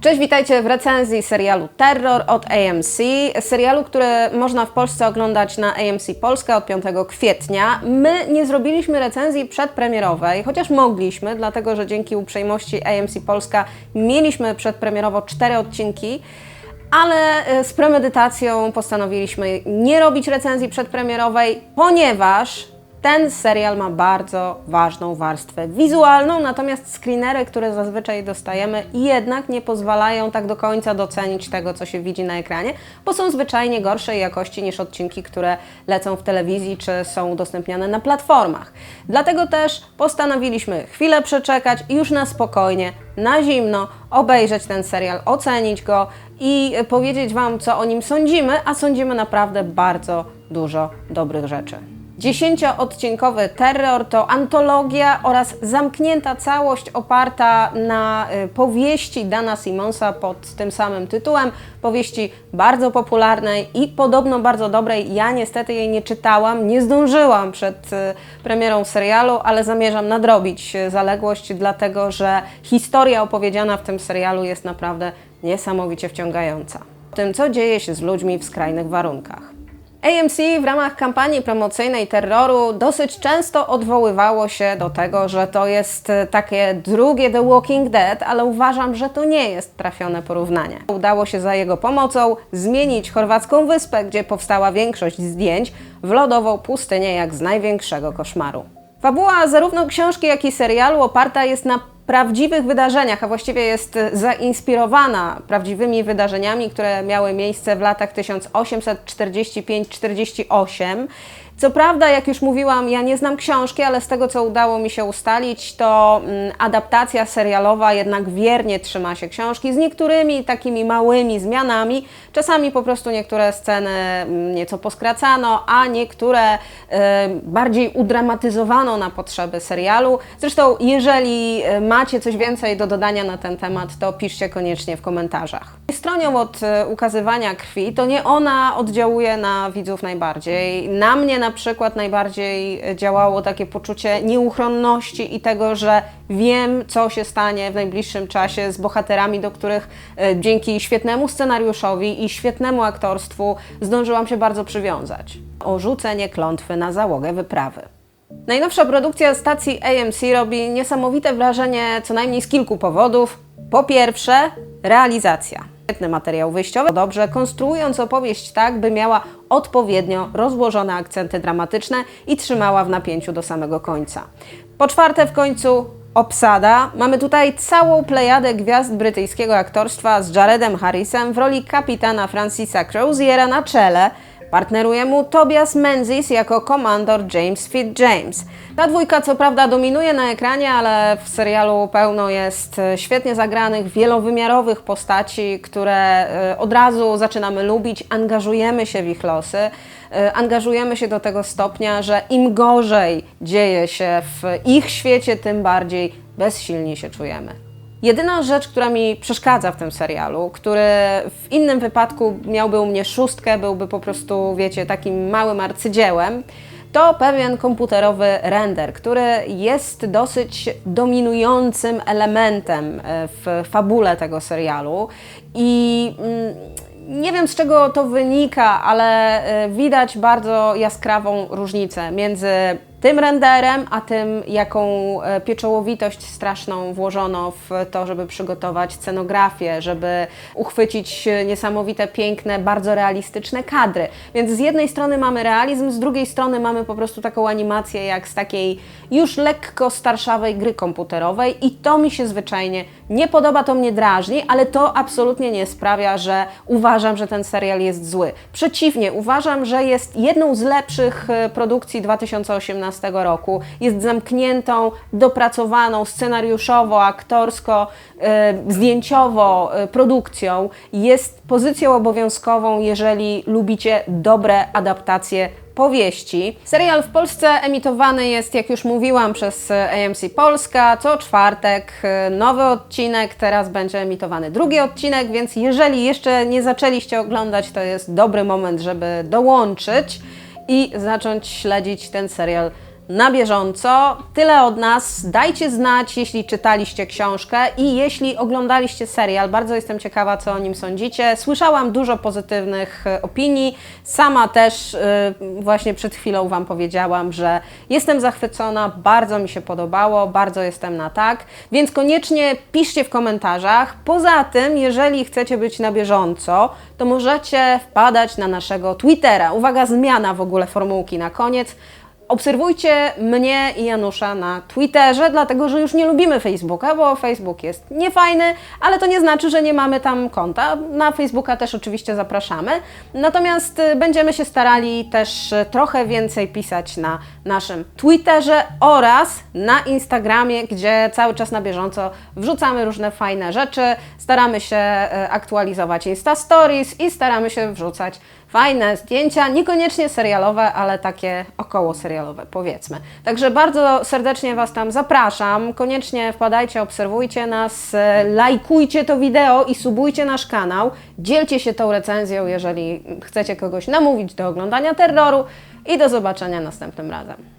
Cześć, witajcie w recenzji serialu Terror od AMC. Serialu, który można w Polsce oglądać na AMC Polska od 5 kwietnia. My nie zrobiliśmy recenzji przedpremierowej, chociaż mogliśmy, dlatego że dzięki uprzejmości AMC Polska mieliśmy przedpremierowo cztery odcinki. Ale e, z premedytacją postanowiliśmy nie robić recenzji przedpremierowej, ponieważ ten serial ma bardzo ważną warstwę wizualną, natomiast screenery, które zazwyczaj dostajemy, jednak nie pozwalają tak do końca docenić tego, co się widzi na ekranie, bo są zwyczajnie gorszej jakości niż odcinki, które lecą w telewizji czy są udostępniane na platformach. Dlatego też postanowiliśmy chwilę przeczekać i już na spokojnie, na zimno obejrzeć ten serial, ocenić go i powiedzieć Wam, co o nim sądzimy, a sądzimy naprawdę bardzo dużo dobrych rzeczy. Dziesięcioodcinkowy terror to antologia oraz zamknięta całość oparta na y, powieści Dana Simonsa pod tym samym tytułem. Powieści bardzo popularnej i podobno bardzo dobrej. Ja niestety jej nie czytałam, nie zdążyłam przed y, premierą serialu, ale zamierzam nadrobić y, zaległość, dlatego że historia opowiedziana w tym serialu jest naprawdę niesamowicie wciągająca. Tym, co dzieje się z ludźmi w skrajnych warunkach. AMC w ramach kampanii promocyjnej terroru dosyć często odwoływało się do tego, że to jest e, takie drugie The Walking Dead, ale uważam, że to nie jest trafione porównanie. Udało się za jego pomocą zmienić chorwacką wyspę, gdzie powstała większość zdjęć, w lodową pustynię jak z największego koszmaru. Fabuła zarówno książki, jak i serialu oparta jest na prawdziwych wydarzeniach, a właściwie jest zainspirowana prawdziwymi wydarzeniami, które miały miejsce w latach 1845-48. Co prawda, jak już mówiłam, ja nie znam książki, ale z tego co udało mi się ustalić, to mm, adaptacja serialowa jednak wiernie trzyma się książki z niektórymi takimi małymi zmianami. Czasami po prostu niektóre sceny mm, nieco poskracano, a niektóre bardziej udramatyzowano na potrzeby serialu. Zresztą, jeżeli y, macie coś więcej do dodania na ten temat, to piszcie koniecznie w komentarzach. Stronią od y, ukazywania krwi to nie ona oddziałuje na widzów najbardziej. Na mnie na przykład najbardziej działało takie poczucie nieuchronności i tego, że wiem, co się stanie w najbliższym czasie z bohaterami, do których e, dzięki świetnemu scenariuszowi i świetnemu aktorstwu zdążyłam się bardzo przywiązać. O rzucenie klątwy na załogę wyprawy. Najnowsza produkcja stacji AMC robi niesamowite wrażenie co najmniej z kilku powodów. Po pierwsze, realizacja. Świetny materiał wyjściowy, dobrze konstruując opowieść tak, by miała odpowiednio rozłożone akcenty dramatyczne i trzymała w napięciu do samego końca. Po czwarte, w końcu obsada. Mamy tutaj całą plejadę gwiazd brytyjskiego aktorstwa z Jaredem Harrisem w roli kapitana Francisa Croziera na czele. Partneruje mu Tobias Menzies jako komandor James Fitzjames. Ta dwójka co prawda dominuje na ekranie, ale w serialu pełno jest e, świetnie zagranych, wielowymiarowych postaci, które e, od razu zaczynamy lubić, angażujemy się w ich losy, e, angażujemy się do tego stopnia, że im gorzej dzieje się w ich świecie, tym bardziej bezsilni się czujemy. Jedyna rzecz, która mi przeszkadza w tym serialu, który w innym wypadku miałby u mnie szóstkę, byłby po prostu, wiecie, takim małym arcydziełem, to pewien komputerowy render, który jest dosyć dominującym elementem e, w fabule tego serialu. I mm, nie wiem z czego to wynika, ale e, widać bardzo jaskrawą różnicę między tym renderem, a tym, jaką e, pieczołowitość straszną włożono w to, żeby przygotować scenografię, żeby uchwycić niesamowite, piękne, bardzo realistyczne kadry. Więc z jednej strony mamy realizm, z drugiej strony mamy po prostu taką animację jak z takiej już lekko starszawej gry komputerowej i to mi się zwyczajnie nie podoba, to mnie drażni, ale to absolutnie nie sprawia, że uważam, że ten serial jest zły. Przeciwnie, uważam, że jest jedną z lepszych e, produkcji 2018 2015 roku. Jest zamkniętą, dopracowaną scenariuszowo, aktorsko, e, zdjęciowo e, produkcją. Jest pozycją obowiązkową, jeżeli lubicie dobre adaptacje powieści. Serial w Polsce emitowany jest, jak już mówiłam, przez AMC Polska. Co czwartek e, nowy odcinek, teraz będzie emitowany drugi odcinek, więc jeżeli jeszcze nie zaczęliście oglądać, to jest dobry moment, żeby dołączyć i zacząć śledzić ten serial na bieżąco. Tyle od nas. Dajcie znać, jeśli czytaliście książkę i jeśli oglądaliście serial. Bardzo jestem ciekawa, co o nim sądzicie. Słyszałam dużo pozytywnych e, opinii. Sama też e, właśnie przed chwilą Wam powiedziałam, że jestem zachwycona, bardzo mi się podobało, bardzo jestem na tak, więc koniecznie piszcie w komentarzach. Poza tym, jeżeli chcecie być na bieżąco, to możecie wpadać na naszego Twittera. Uwaga, zmiana w ogóle formułki na koniec. Obserwujcie mnie i Janusza na Twitterze, dlatego że już nie lubimy Facebooka, bo Facebook jest niefajny, ale to nie znaczy, że nie mamy tam konta. Na Facebooka też oczywiście zapraszamy. Natomiast y, będziemy się starali też y, trochę więcej pisać na naszym Twitterze oraz na Instagramie, gdzie cały czas na bieżąco wrzucamy różne fajne rzeczy. Staramy się y, aktualizować Insta Stories i staramy się wrzucać fajne zdjęcia, niekoniecznie serialowe, ale takie około serialowe, powiedzmy. Także bardzo serdecznie Was tam zapraszam. Koniecznie wpadajcie, obserwujcie nas, lajkujcie to wideo i subujcie nasz kanał. Dzielcie się tą recenzją, jeżeli chcecie kogoś namówić do oglądania terroru i do zobaczenia następnym razem.